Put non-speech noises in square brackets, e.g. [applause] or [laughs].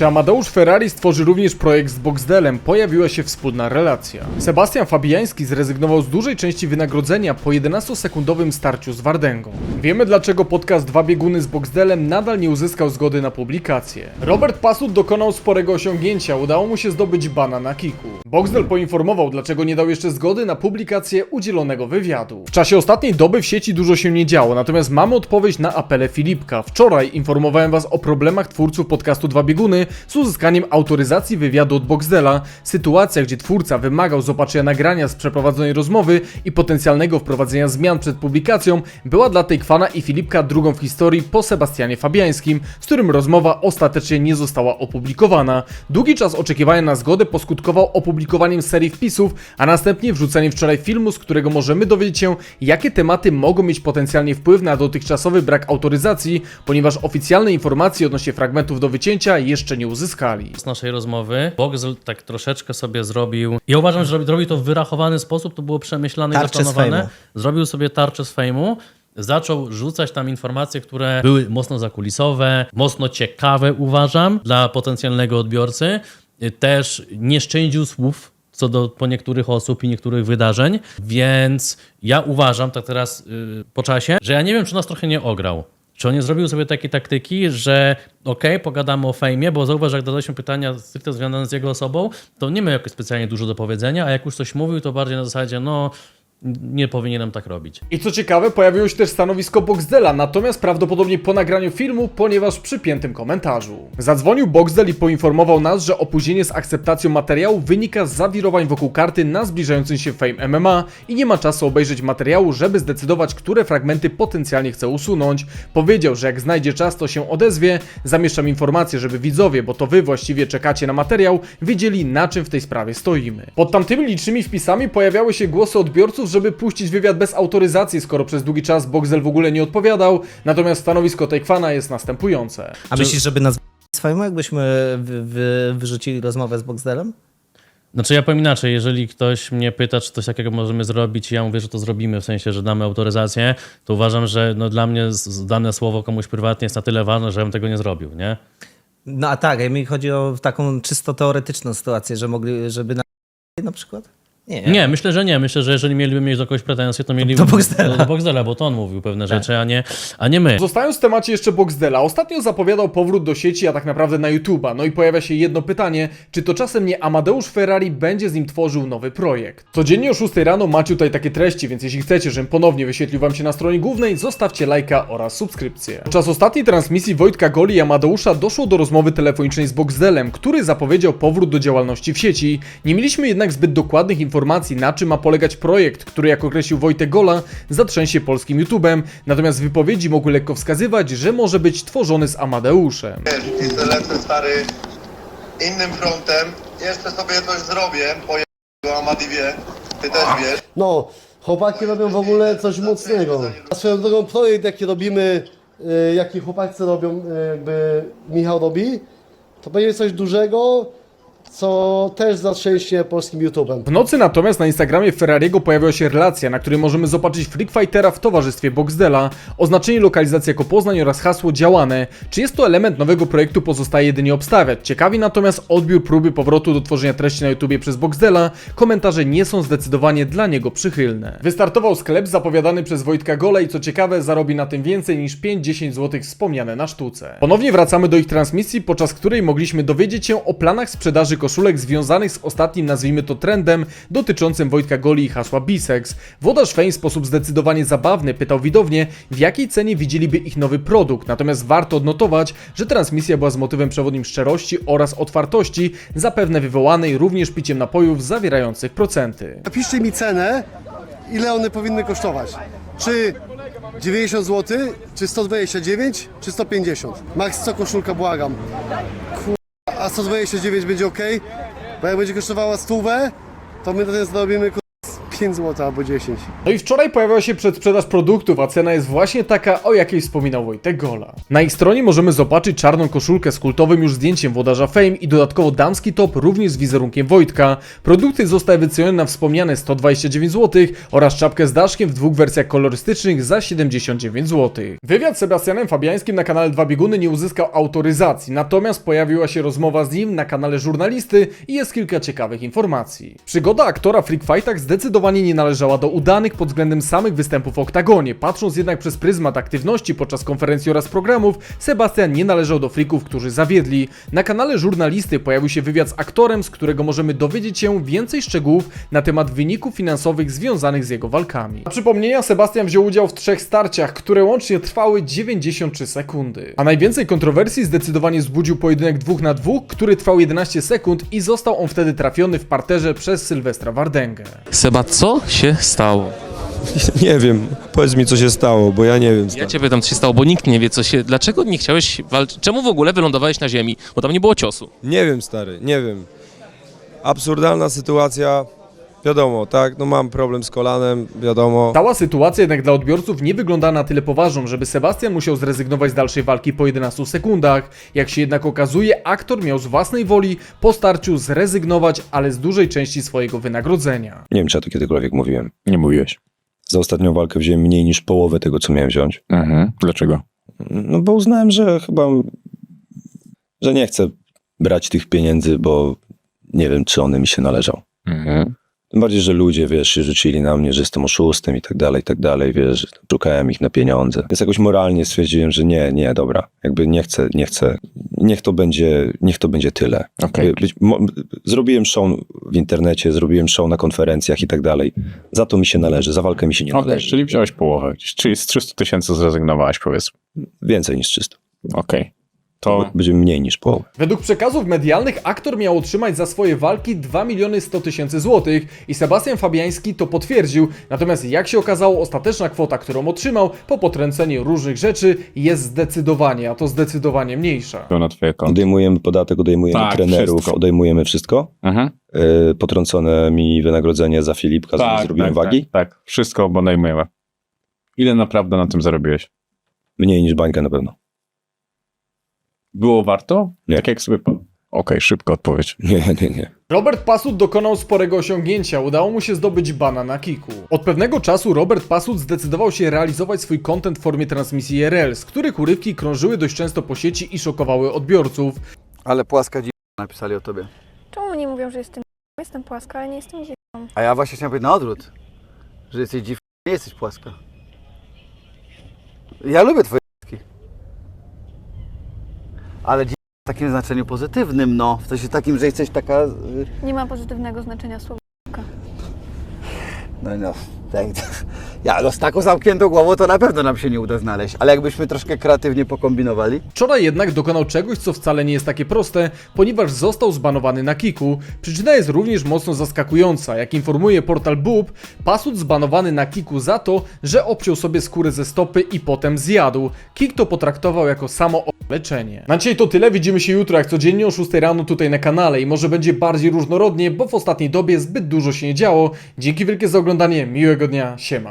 Czy Amadeusz Ferrari stworzy również projekt z Boxdelem? Pojawiła się wspólna relacja. Sebastian Fabiański zrezygnował z dużej części wynagrodzenia po 11-sekundowym starciu z Wardęgą. Wiemy dlaczego podcast Dwa bieguny z Boxdelem nadal nie uzyskał zgody na publikację. Robert Pasut dokonał sporego osiągnięcia, udało mu się zdobyć bana na kiku. Boxdel poinformował dlaczego nie dał jeszcze zgody na publikację udzielonego wywiadu. W czasie ostatniej doby w sieci dużo się nie działo, natomiast mamy odpowiedź na apele Filipka. Wczoraj informowałem was o problemach twórców podcastu Dwa Bieguny z uzyskaniem autoryzacji wywiadu od Boxdela. Sytuacja, gdzie twórca wymagał zobaczenia nagrania z przeprowadzonej rozmowy i potencjalnego wprowadzenia zmian przed publikacją, była dla tej kwana i Filipka drugą w historii po Sebastianie Fabiańskim, z którym rozmowa ostatecznie nie została opublikowana. Długi czas oczekiwania na zgodę poskutkował opublikowaniem serii wpisów, a następnie wrzuceniem wczoraj filmu, z którego możemy dowiedzieć się, jakie tematy mogą mieć potencjalnie wpływ na dotychczasowy brak autoryzacji, ponieważ oficjalne informacje odnośnie fragmentów do wycięcia jeszcze nie uzyskali. z naszej rozmowy. Boxel tak troszeczkę sobie zrobił. Ja uważam, że robi- zrobił to w wyrachowany sposób, to było przemyślane i Tarczę z zaplanowane. Zrobił sobie tarczę z fejmu. Zaczął rzucać tam informacje, które były mocno zakulisowe, mocno ciekawe, uważam, dla potencjalnego odbiorcy. Też nie szczędził słów co do po niektórych osób i niektórych wydarzeń, więc ja uważam, tak teraz y, po czasie, że ja nie wiem, czy nas trochę nie ograł. Czy on nie zrobił sobie takiej taktyki, że okej, pogadamy o fejmie, bo zauważ, jak zadaliśmy pytania stricte związane z jego osobą, to nie miał jakoś specjalnie dużo do powiedzenia, a jak już coś mówił, to bardziej na zasadzie, no nie powinienem tak robić. I co ciekawe, pojawiło się też stanowisko Boxdela, natomiast prawdopodobnie po nagraniu filmu, ponieważ w przypiętym komentarzu. Zadzwonił Boxdel i poinformował nas, że opóźnienie z akceptacją materiału wynika z zawirowań wokół karty na zbliżającym się Fame MMA i nie ma czasu obejrzeć materiału, żeby zdecydować, które fragmenty potencjalnie chce usunąć. Powiedział, że jak znajdzie czas, to się odezwie. Zamieszczam informację, żeby widzowie, bo to wy właściwie czekacie na materiał, wiedzieli na czym w tej sprawie stoimy. Pod tamtymi licznymi wpisami pojawiały się głosy odbiorców, żeby puścić wywiad bez autoryzacji, skoro przez długi czas Boxel w ogóle nie odpowiadał, natomiast stanowisko Tejkwana jest następujące. A myślisz, żeby nas swojemu, jakbyśmy wy, wy, wyrzucili rozmowę z Boxdelem? Znaczy ja powiem inaczej, jeżeli ktoś mnie pyta, czy coś takiego możemy zrobić i ja mówię, że to zrobimy, w sensie, że damy autoryzację, to uważam, że no, dla mnie dane słowo komuś prywatnie jest na tyle ważne, że ja bym tego nie zrobił, nie? No a tak, a mi chodzi o taką czysto teoretyczną sytuację, że mogli, żeby na, na przykład? Nie. Nie, myślę, że nie. Myślę, że jeżeli mieliby mieć do kogoś pretensje, to mieliby Do Boxdela. do, do Boxdela, bo to on mówił pewne rzeczy, a nie, a nie my. Zostając w temacie jeszcze Boxdela, ostatnio zapowiadał powrót do sieci, a tak naprawdę na YouTube'a. No i pojawia się jedno pytanie, czy to czasem nie Amadeusz Ferrari będzie z nim tworzył nowy projekt? Codziennie o 6 rano macie tutaj takie treści, więc jeśli chcecie, żebym ponownie wyświetlił wam się na stronie głównej, zostawcie lajka oraz subskrypcję. Podczas ostatniej transmisji Wojtka Goli i Amadeusza doszło do rozmowy telefonicznej z Boxdelem, który zapowiedział powrót do działalności w sieci. Nie mieliśmy jednak zbyt dokładnych informacji, na czym ma polegać projekt, który jak określił Wojtek Gola, zatrzęsie polskim YouTubem, natomiast wypowiedzi mogły lekko wskazywać, że może być tworzony z Amadeuszem. Wiesz, lecę stary innym frontem. Jeszcze sobie coś zrobię, po Amadi wie, ty też wiesz. No, chłopaki robią w ogóle coś mocnego. A swoją drogą projekt jaki robimy, y, jaki chłopacy robią, y, jakby Michał robi, to będzie coś dużego, co też zatrzęsie polskim YouTube'em. W nocy natomiast na Instagramie Ferrariego pojawiła się relacja, na której możemy zobaczyć Freak Fightera w towarzystwie Boxdela, oznaczenie lokalizacji jako Poznań oraz hasło działane. Czy jest to element nowego projektu pozostaje jedynie obstawiać. Ciekawi natomiast odbiór próby powrotu do tworzenia treści na YouTubie przez Boxdela, komentarze nie są zdecydowanie dla niego przychylne. Wystartował sklep zapowiadany przez Wojtka Gola i co ciekawe zarobi na tym więcej niż 5-10 zł wspomniane na sztuce. Ponownie wracamy do ich transmisji, podczas której mogliśmy dowiedzieć się o planach sprzedaży koszulek związanych z ostatnim, nazwijmy to trendem, dotyczącym Wojtka Goli i hasła Bisex. Włodarz Fame w sposób zdecydowanie zabawny pytał widownię, w jakiej cenie widzieliby ich nowy produkt, natomiast warto odnotować, że transmisja była z motywem przewodnim szczerości oraz otwartości, zapewne wywołanej również piciem napojów zawierających procenty. Napiszcie mi cenę, ile one powinny kosztować. Czy 90 zł, czy 129, czy 150. Max co koszulka, błagam. Kur... A 129 będzie ok? Bo jak będzie kosztowała stówę, to my ten zarobimy kur... z 5 zł albo 10. No i wczoraj pojawiła się przedsprzedaż produktów, a cena jest właśnie taka, o jakiej wspominał Wojtek Gola. Na ich stronie możemy zobaczyć czarną koszulkę z kultowym już zdjęciem włodarza Fame i dodatkowo damski top również z wizerunkiem Wojtka. Produkty zostały wycenione na wspomniane 129 zł oraz czapkę z daszkiem w dwóch wersjach kolorystycznych za 79 zł. Wywiad z Sebastianem Fabiańskim na kanale Dwa Bieguny nie uzyskał autoryzacji, natomiast pojawiła się rozmowa z nim na kanale żurnalisty i jest kilka ciekawych informacji. Przygoda aktora w Freak Fightach zdecydowanie nie należała do udanych pod względem samych występów w oktagonie. Patrząc jednak przez pryzmat aktywności podczas konferencji oraz programów, Sebastian nie należał do freaków, którzy zawiedli. Na kanale żurnalisty pojawił się wywiad z aktorem, z którego możemy dowiedzieć się więcej szczegółów na temat wyników finansowych związanych z jego walkami. A przypomnienia, Sebastian wziął udział w trzech starciach, które łącznie trwały 93 sekundy. A najwięcej kontrowersji zdecydowanie wzbudził pojedynek 2 na 2, który trwał 11 sekund i został on wtedy trafiony w parterze przez Sylwestra Wardęgę. Seba, co się stało? [laughs] Nie wiem, powiedz mi co się stało, bo ja nie wiem. Ja cię pytam, co się stało, bo nikt nie wie, co się... Dlaczego nie chciałeś walczyć? Czemu w ogóle wylądowałeś na ziemi? Bo tam nie było ciosu. Nie wiem, stary, nie wiem. Absurdalna sytuacja, wiadomo, tak, no mam problem z kolanem, wiadomo. Cała sytuacja jednak dla odbiorców nie wygląda na tyle poważną, żeby Sebastian musiał zrezygnować z dalszej walki po 11 sekundach. Jak się jednak okazuje, aktor miał z własnej woli po starciu zrezygnować, ale z dużej części swojego wynagrodzenia. Nie wiem, czy ja to kiedykolwiek mówiłem. Nie mówiłeś. Za ostatnią walkę wziąłem mniej niż połowę tego, co miałem wziąć. Mhm. Dlaczego? No bo uznałem, że chyba, że nie chcę brać tych pieniędzy, bo nie wiem, czy one mi się należą. Mhm. Tym bardziej, że ludzie, wiesz, się rzucili na mnie, że jestem oszustem i tak dalej, i tak dalej, wiesz, szukałem ich na pieniądze. Więc jakoś moralnie stwierdziłem, że nie, nie, dobra, jakby nie chcę, nie chcę, niech to będzie, niech to będzie tyle. Okej. Być, mo, zrobiłem show w internecie, zrobiłem show na konferencjach i tak dalej. Za to mi się należy, za walkę mi się nie Okej, należy. czyli wziąłeś połowę. Czyli z 300 tysięcy zrezygnowałeś, powiedz. Więcej niż 300. Okej. To Będzie mniej niż połowę. Według przekazów medialnych aktor miał otrzymać za swoje walki 2 miliony 100 tysięcy złotych i Sebastian Fabiański to potwierdził, natomiast jak się okazało ostateczna kwota, którą otrzymał po potręceniu różnych rzeczy jest zdecydowanie, a to zdecydowanie mniejsza. to na twoje konto. Odejmujemy podatek, odejmujemy Tak, trenerów, wszystko. odejmujemy wszystko. Mhm. Yy, potrącone mi wynagrodzenie za Filipka, tak, zrobiłem wagi. Tak, tak. Wszystko obonajmujemy. Ile naprawdę na tym zarobiłeś? Mniej niż bańkę na pewno. Było warto? Nie. Tak jak sobie... Okej, szybko odpowiedź. Nie, nie, nie. Robert Pasut dokonał sporego osiągnięcia, udało mu się zdobyć bana na kiku. Od pewnego czasu Robert Pasut zdecydował się realizować swój content w formie transmisji IRL, z których urywki krążyły dość często po sieci i szokowały odbiorców. Ale płaska dzi... napisali o tobie. Czemu nie mówią, że jestem Jestem płaska, ale nie jestem dziwną. A ja właśnie chciałem powiedzieć na odwrót. Że jesteś dziw... nie jesteś płaska. Ja lubię twoje. Ale w takim znaczeniu pozytywnym, no. W sensie takim, że jesteś taka... y, Nie ma pozytywnego znaczenia słowa. No no, [laughs] Ja no z taką zamkniętą głową to na pewno nam się nie uda znaleźć. Ale jakbyśmy troszkę kreatywnie pokombinowali. Wczoraj jednak dokonał czegoś, co wcale nie jest takie proste, ponieważ został zbanowany na kiku. Przyczyna jest również mocno zaskakująca. Jak informuje portal Boob, Pasut zbanowany na kiku za to, że obciął sobie skórę ze stopy i potem zjadł. Kik to potraktował jako samo leczenie. Na dzisiaj to tyle, widzimy się jutro jak codziennie o 6 rano tutaj na kanale i może będzie bardziej różnorodnie, bo w ostatniej dobie zbyt dużo się nie działo. Dzięki wielkie za oglądanie, miłego dnia, siema.